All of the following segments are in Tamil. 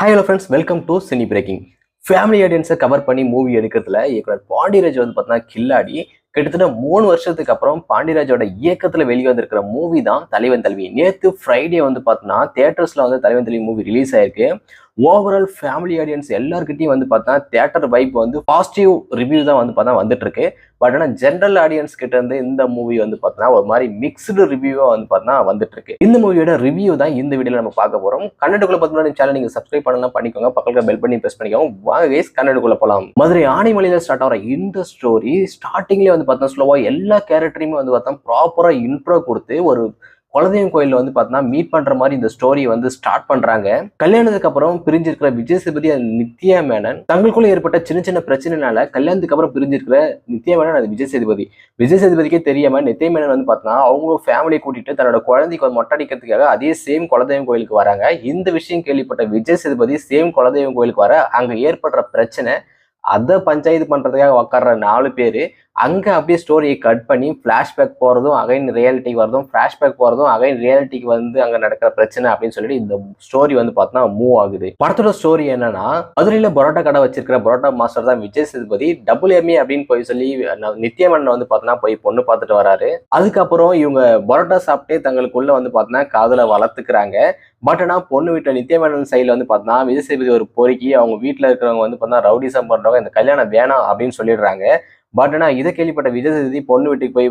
Hi hello friends welcome to cine breaking family ஆடியன்ஸை கவர் பண்ணி மூவி எடுக்கிறதுல இயக்குனர் பாண்டியராஜ் வந்து பார்த்தீங்கன்னா கில்லாடி. கிட்டத்தட்ட மூணு வருஷத்துக்கு அப்புறம் பாண்டியராஜோட இயக்கத்தில் வெளியே வந்திருக்கிற மூவி தான் தலைவன் தலைவி நேற்று ஃப்ரைடே வந்து பார்த்தோன்னா தேட்டர்ஸில் வந்து தலைவன் தலைவி மூவி ரிலீஸ் ஆயிருக்கு. ஓவரால் ஃபேமிலி ஆடியன்ஸ் எல்லாருக்கிட்டையும் வந்து பார்த்தா தியேட்டர் வைப் வந்து பாசிட்டிவ் ரிவ்யூ தான் வந்து பார்த்தா வந்துட்டு இருக்கு பட் ஆனால் ஜென்ரல் ஆடியன்ஸ் கிட்ட இருந்து இந்த மூவி வந்து பார்த்தா ஒரு மாதிரி மிக்ஸ்டு ரிவ்யூவாக வந்து பார்த்தா வந்துட்டு இருக்கு இந்த மூவியோட ரிவ்யூ தான் இந்த வீடியோ நம்ம பார்க்க போறோம். கன்னடுக்குள்ள பார்த்தீங்கன்னா சேனல் நீங்க சப்ஸ்கிரைப் பண்ணலாம் பண்ணிக்கோங்க. பக்கத்தில் பெல் பண்ணி ப்ரெஸ் பண்ணிக்கோங்க. வாங்க கேஸ் கன்னடக்குள்ள போகலாம் மதுரை ஆனைமலையில் ஸ்டார்ட் ஆகிற இந்த ஸ்டோரி ஸ்டார்டிங்லேயே வந்து பார்த்தா ஸ்லோவாக எல்லா கேரக்டரையுமே வந்து பார்த்தா ப்ராப்பராக இன்ட்ரோ கொடுத்து ஒரு குலதெய்வம் கோயிலில் வந்து பார்த்தீங்கன்னா மீட் பண்ணுற மாதிரி இந்த ஸ்டோரியை வந்து ஸ்டார்ட் பண்ணுறாங்க கல்யாணத்துக்கு அப்புறம் பிரிஞ்சிருக்கிற விஜய் சேதுபதி நித்யா மேனன் தங்களுக்குள்ள ஏற்பட்ட சின்ன சின்ன பிரச்சனைனால கல்யாணத்துக்கு அப்புறம் பிரிஞ்சிருக்கிற நித்யா மேனன் அது விஜய் சேதுபதி விஜய் சேதுபதிக்கே தெரியாம நித்யா மேனன் வந்து பார்த்தீங்கன்னா அவங்க ஃபேமிலியை கூட்டிட்டு தன்னோட குழந்தைக்கு மொட்டை அடிக்கிறதுக்காக அதே சேம் குலதெய்வம் கோயிலுக்கு வராங்க. இந்த விஷயம் கேள்விப்பட்ட விஜய் சேதுபதி சேம் குலதெய்வம் கோயிலுக்கு வர அங்கே ஏற்படுற பிரச்சனை அதை பஞ்சாயத்து பண்ணுறதுக்காக உட்கார்ற நாலு பேர் அங்கே அப்படியே ஸ்டோரியை கட் பண்ணி ஃப்ளாஷ்பேக் போகிறதும் அகைன் ரியாலிட்டிக்கு வரதும் ஃப்ளாஷ்பேக் போகிறதும் அகைன் ரியாலிட்டிக்கு வந்து அங்கே நடக்கிற பிரச்சனை அப்படின்னு சொல்லிட்டு இந்த ஸ்டோரி வந்து பார்த்தா மூவ் ஆகுது. படத்தோட ஸ்டோரி என்னன்னா மதுரையில் பரோட்டா கடை வச்சிருக்கிற பரோட்டா மாஸ்டர் தான் விஜய் சேதுபதி டபுள் எம்ஏ அப்படின்னு போய் சொல்லி ந- வந்து பார்த்தோன்னா போய் பொண்ணு பார்த்துட்டு வராரு. அதுக்கப்புறம் இவங்க பரோட்டா சாப்பிட்டே தங்களுக்குள்ள வந்து பார்த்தோன்னா காதலை வளர்த்துக்கிறாங்க. பட் ஆனால் பொண்ணு வீட்டில் நித்யமேனன் சைடில் வந்து பார்த்தோன்னா விஜய் சேதுபதி ஒரு பொறுக்கி அவங்க வீட்டில் இருக்கிறவங்க வந்து பார்த்தா ரவுடிசம் பண்ணுறவங்க இந்த கல்யாணம் வேணாம் அப்படின்னு சொல்லிடுறாங்க. பட் ஆனால் இதை கேள்விப்பட்ட விஜய் சேதுபதி பொண்ணு வீட்டுக்கு போய்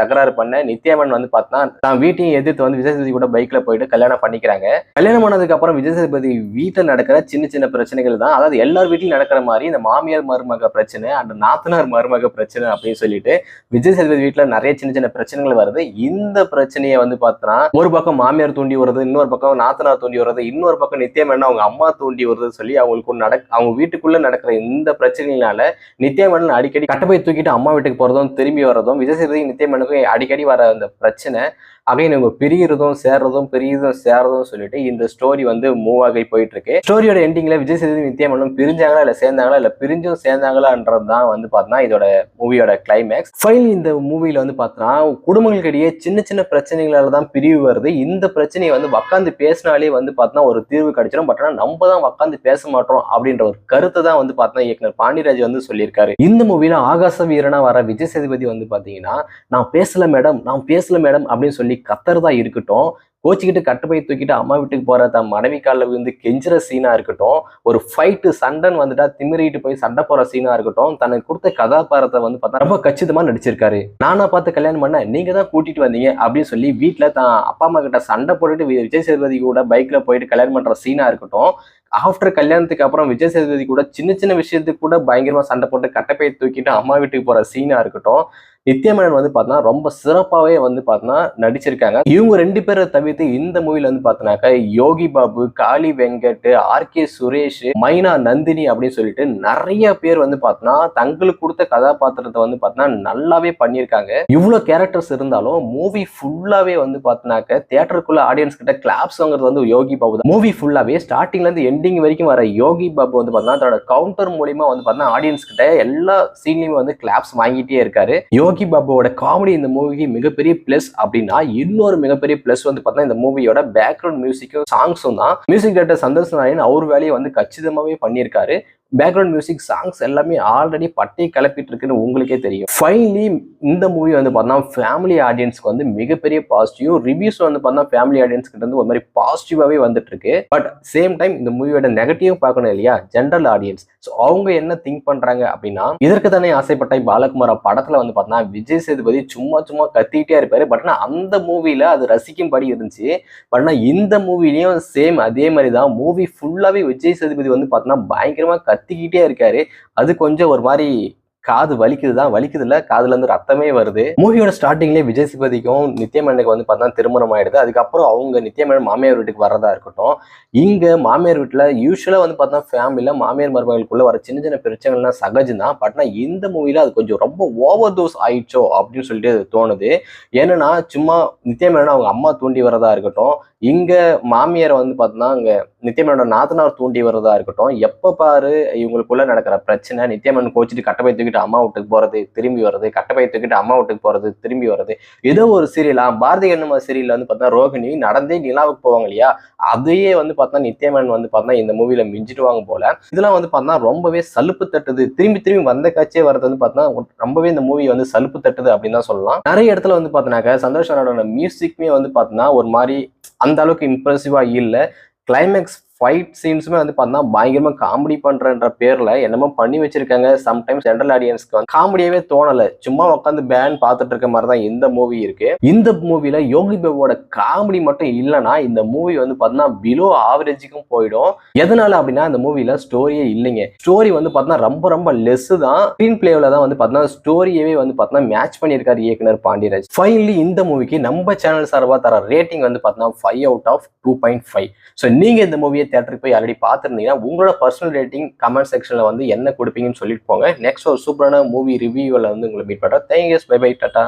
தகராறு பண்ண நித்யாமன் வந்து பார்த்தா தான் வீட்டையும் எதிர்த்து வந்து விஜய் சேதுபதி கூட பைக்ல போயிட்டு கல்யாணம் பண்ணிக்கிறாங்க. கல்யாணம் பண்ணதுக்கு அப்புறம் விஜய் சேதுபதி வீட்டில் நடக்கிற சின்ன சின்ன பிரச்சனைகள் தான். அதாவது எல்லார் வீட்லையும் நடக்கிற மாதிரி இந்த மாமியார் மருமக பிரச்சனை அந்த நாத்தனார் மருமக பிரச்சனை அப்படின்னு சொல்லிட்டு விஜய் சேதுபதி வீட்டில் நிறைய சின்ன சின்ன பிரச்சனைகள் வருது. இந்த பிரச்சனையை வந்து பார்த்தோன்னா ஒரு பக்கம் மாமியார் தூண்டி வருது இன்னொரு பக்கம் நாத்தனார் தூண்டி வருது இன்னொரு பக்கம் நித்யாமன் அவங்க அம்மா தூண்டி வருதுன்னு சொல்லி அவங்களுக்கு நடக் அவங்க வீட்டுக்குள்ள நடக்கிற இந்த பிரச்சனையினால நித்யாமன் அடிக்கடி கட்டப்பை தூக்கிட்டு அம்மா வீட்டுக்கு போகிறதும் திரும்பி வர்றதும் விஜய் சேதுபதி நித்யமேனுக்கும் அடிக்கடி வர அந்த பிரச்சனை. அகைன் இவங்க பிரியறதும் சேர்றதும் பிரிகிறதும் சேர்றதும் சொல்லிட்டு இந்த ஸ்டோரி வந்து மூவ் ஆகி போயிட்டு இருக்கு ஸ்டோரியோட எண்டிங்ல விஜய் சேதுபதி நித்யமேனும் பிரிஞ்சாங்களா இல்ல சேர்ந்தாங்களா? இல்ல பிரிஞ்சும் சேர்ந்தாங்களான்றது தான் வந்து பார்த்தோன்னா இதோட மூவியோட கிளைமேக்ஸ் ஃபைனல் இந்த மூவியில வந்து பார்த்தோன்னா குடும்பங்களுக்கிடையே சின்ன சின்ன பிரச்சனைகளால தான் பிரிவு வருது. இந்த பிரச்சனையை வந்து உட்காந்து பேசினாலே வந்து பார்த்தோன்னா ஒரு தீர்வு கிடைச்சிடும் பட் ஆனால் நம்ம தான் உட்காந்து பேச மாட்டோம் அப்படின்ற ஒரு கருத்தை தான் வந்து பார்த்தோன்னா இயக்குனர் பாண்டியராஜ் வந்து சொல்லியிருக்காரு. இந்த மூவியில ஆகாச வீரனா வர விஜய் சேதுபதி வந்து பாத்தீங்கன்னா நான் பேசல மேடம் நான் பேசல மேடம் அப்படின்னு சொல்லி கத்துறதா இருக்கட்டும் கோச்சிக்கிட்டு கட்டுப்பை தூக்கிட்டு அம்மா வீட்டுக்கு போற தன் மனைவி காலில் விழுந்து கெஞ்சுற சீனா இருக்கட்டும் ஒரு ஃபைட்டு சண்டன் வந்துட்டா திமிரிட்டு போய் சண்டை போற சீனா இருக்கட்டும் தனக்கு கொடுத்த கதாபாத்திரத்தை வந்து பார்த்தா ரொம்ப கச்சிதமா நடிச்சிருக்காரு. நானா பார்த்து கல்யாணம் பண்ண நீங்க தான் கூட்டிட்டு வந்தீங்க அப்படின்னு சொல்லி வீட்டுல தான் அப்பா அம்மா கிட்ட சண்டை போட்டுட்டு விஜய் சேதுபதி கூட பைக்ல போயிட்டு கல்யாணம் பண்ற சீனா இருக்கட்டும் ஆஃப்டர் கல்யாணத்துக்கு அப்புறம் விஜய் சேதுபதி கூட சின்ன சின்ன விஷயத்துக்கு கூட பயங்கரமா சண்டை போட்டு கட்டப்பையை தூக்கிட்டு அம்மா வீட்டுக்கு போற சீனா இருக்கட்டும் நித்யமேனன் வந்து பார்த்தோன்னா ரொம்ப சிறப்பாகவே வந்து பார்த்தோன்னா நடிச்சிருக்காங்க. இவங்க ரெண்டு பேரை தவிர்த்து இந்த மூவில வந்து பார்த்தோன்னாக்கா யோகி பாபு காளி வெங்கட் ஆர்கே சுரேஷ் மைனா நந்தினி அப்படின்னு சொல்லிட்டு நிறைய பேர் வந்து பார்த்தோன்னா தங்களுக்கு கொடுத்த கதாபாத்திரத்தை வந்து பார்த்தோன்னா நல்லாவே பண்ணியிருக்காங்க. இவ்வளோ கேரக்டர்ஸ் இருந்தாலும் மூவி ஃபுல்லாவே வந்து பார்த்தோன்னாக்க தேட்டருக்குள்ள ஆடியன்ஸ் கிட்ட கிளாப்ஸ் வாங்குறது வந்து யோகி பாபு தான். மூவி ஃபுல்லாவே ஸ்டார்டிங்ல இருந்து எண்டிங் வரைக்கும் வர யோகி பாபு வந்து பார்த்தோன்னா தன்னோட கவுண்டர் மூலியமாக வந்து பார்த்தோன்னா ஆடியன்ஸ் கிட்ட எல்லா சீன்லையும் வந்து கிளாப்ஸ் வாங்கிட்டே இருக்காரு. யோகி பாபுவோட காமெடி இந்த மூவிக்கு மிகப்பெரிய பிளஸ் அப்படின்னா இன்னொரு மிகப்பெரிய பிளஸ் வந்து பார்த்தீங்கன்னா இந்த மூவியோட பேக்ரவுண்ட் மியூசிக்கும் சாங்ஸும் தான். மியூசிக் டேரக்டர் சந்தோஷ் நாராயண் அவர் வேலையை வந்து கச்சிதமாகவே பண்ணியிருக்காரு. பேக்ரவுண்ட் மியூசிக் சாங்ஸ் எல்லாமே ஆல்ரெடி பட்டை கிளப்பிட்டு இருக்குன்னு உங்களுக்கே தெரியும். ஃபைனலி இந்த மூவி வந்து பார்த்தோம்னா ஃபேமிலி ஆடியன்ஸ்க்கு வந்து மிகப்பெரிய பாசிட்டிவ் ரிவ்யூஸ் வந்து பார்த்தா ஃபேமிலி ஆடியன்ஸ் கிட்ட இருந்து ஒரு மாதிரி பாசிட்டிவாகவே வந்துட்டு இருக்கு பட் சேம் டைம் இந்த மூவியோட நெகட்டிவ் பார்க்கணும் இல்லையா? ஜென்ரல் ஆடியன்ஸ் ஸோ அவங்க என்ன திங்க் பண்றாங்க அப்படின்னா இதற்கு தானே ஆசைப்பட்ட பாலகுமார படத்துல வந்து பார்த்தா விஜய் சேதுபதி சும்மா சும்மா கத்திக்கிட்டே இருப்பாரு. பட் ஆனால் அந்த மூவியில் அது ரசிக்கும்படி இருந்துச்சு. பட் ஆனால் இந்த மூவிலையும் சேம் அதே மாதிரி தான் மூவி ஃபுல்லாகவே விஜய் சேதுபதி வந்து பார்த்தோன்னா பயங்கரமாக கத்திக்கிட்டே இருக்காரு. அது கொஞ்சம் ஒரு மாதிரி காது வலிக்குது தான் வலிக்குது இல்ல காதுல இருந்து ரத்தமே வருது. மூவியோட ஸ்டார்டிங்லேயே விஜய் சிபதிக்கும் நித்யமேனுக்கு வந்து பார்த்தா திருமணம் ஆயிடுது. அதுக்கப்புறம் அவங்க நித்யமேனன் மாமியார் வீட்டுக்கு வரதா இருக்கட்டும். இங்க மாமியார் வீட்டுல யூஸ்வலா வந்து பார்த்தா ஃபேமிலியில மாமியார் மருமகளுக்குள்ள வர சின்ன சின்ன பிரச்சனைகள்லாம் சகஜம் தான் பட் ஆனால் இந்த மூவில அது கொஞ்சம் ரொம்ப ஓவர் டோஸ் ஆயிடுச்சோ அப்படின்னு சொல்லிட்டு அது தோணுது. ஏன்னா சும்மா நித்யமேனன் அவங்க அம்மா தூண்டி வரதா இருக்கட்டும். இங்க மாமியார் வந்து பார்த்தோன்னா அங்க நித்யமனோட நாத்தனார் தூண்டி வர்றதா இருக்கட்டும் எப்ப பாரு இவங்களுக்குள்ள நடக்கிற பிரச்சனை நித்யமன் கோச்சிட்டு கட்டப்பை தூக்கிட்டு அம்மா வீட்டுக்கு போறது திரும்பி வர்றது கட்டப்பை தூக்கிட்டு அம்மா வீட்டுக்கு போறது திரும்பி வர்றது. ஏதோ ஒரு சீரியலா பாரதி கண்ணம்மா சீரியல் வந்து பார்த்தா ரோகிணி நடந்தே நிலாவுக்கு போவாங்க இல்லையா? அதையே வந்து பார்த்தா நித்யமன் வந்து பார்த்தா இந்த மூவில மிஞ்சிடுவாங்க போல. இதெல்லாம் வந்து பார்த்தா ரொம்பவே சலுப்பு தட்டுது. திரும்பி திரும்பி வந்த காட்சியே வர்றது வந்து பார்த்தா ரொம்பவே இந்த மூவி வந்து சலுப்பு தட்டுது அப்படின்னு தான் சொல்லலாம். நிறைய இடத்துல வந்து பார்த்தோன்னாக்க சந்தோஷ் மியூசிக்குமே வந்து பார்த்தோன்னா ஒரு மாதிரி அந்த அளவுக்கு இம்ப்ரெசிவாக இல்லை. கிளைமேக்ஸ் ஃபைட் சீன்ஸுமே வந்து பார்த்தா பயங்கரமாக காமெடி பண்ணுறன்ற பேர்ல என்னமோ பண்ணி வச்சிருக்காங்க. சம்டைம்ஸ் ஜென்ரல் ஆடியன்ஸ்க்கு வந்து காமெடியாவே தோணல. சும்மா உட்காந்து பேன் பார்த்துட்டு இருக்க மாதிரி தான் இந்த மூவி இருக்கு. இந்த மூவியில் யோகி பாபுவோட காமெடி மட்டும் இல்லைன்னா இந்த மூவி வந்து பார்த்தீங்கன்னா பிலோ ஆவரேஜுக்கும் போயிடும். எதனால அப்படின்னா இந்த மூவில ஸ்டோரியே இல்லைங்க. ஸ்டோரி வந்து பார்த்தீங்கன்னா ரொம்ப ரொம்ப லெஸ் தான். ஸ்க்ரீன் பிளேவில் தான் வந்து பார்த்தீங்கன்னா ஸ்டோரியவே வந்து பார்த்தீங்கன்னா மேட்ச் பண்ணியிருக்காரு இயக்குனர் பாண்டியராஜ். ஃபைனலி இந்த மூவிக்கு நம்ம சேனல் சார்பாக தர ரேட்டிங் வந்து பார்த்தீங்கன்னா five out of two point five so நீங்க இந்த மூவியை தேட்டருக்கு போய் ஆல்ரெடி பார்த்துருந்தீங்கன்னா உங்களோட பர்சனல் ரேட்டிங் கமெண்ட் செக்ஷன்ல வந்து என்ன கொடுப்பீங்கன்னு சொல்லிட்டு போங்க. நெக்ஸ்ட் ஒரு சூப்பரான மூவி ரிவ்யூவில் வந்து உங்களை மீட் பண்ணுறேன் தேங்க்யூஸ் பை பை டாட்டா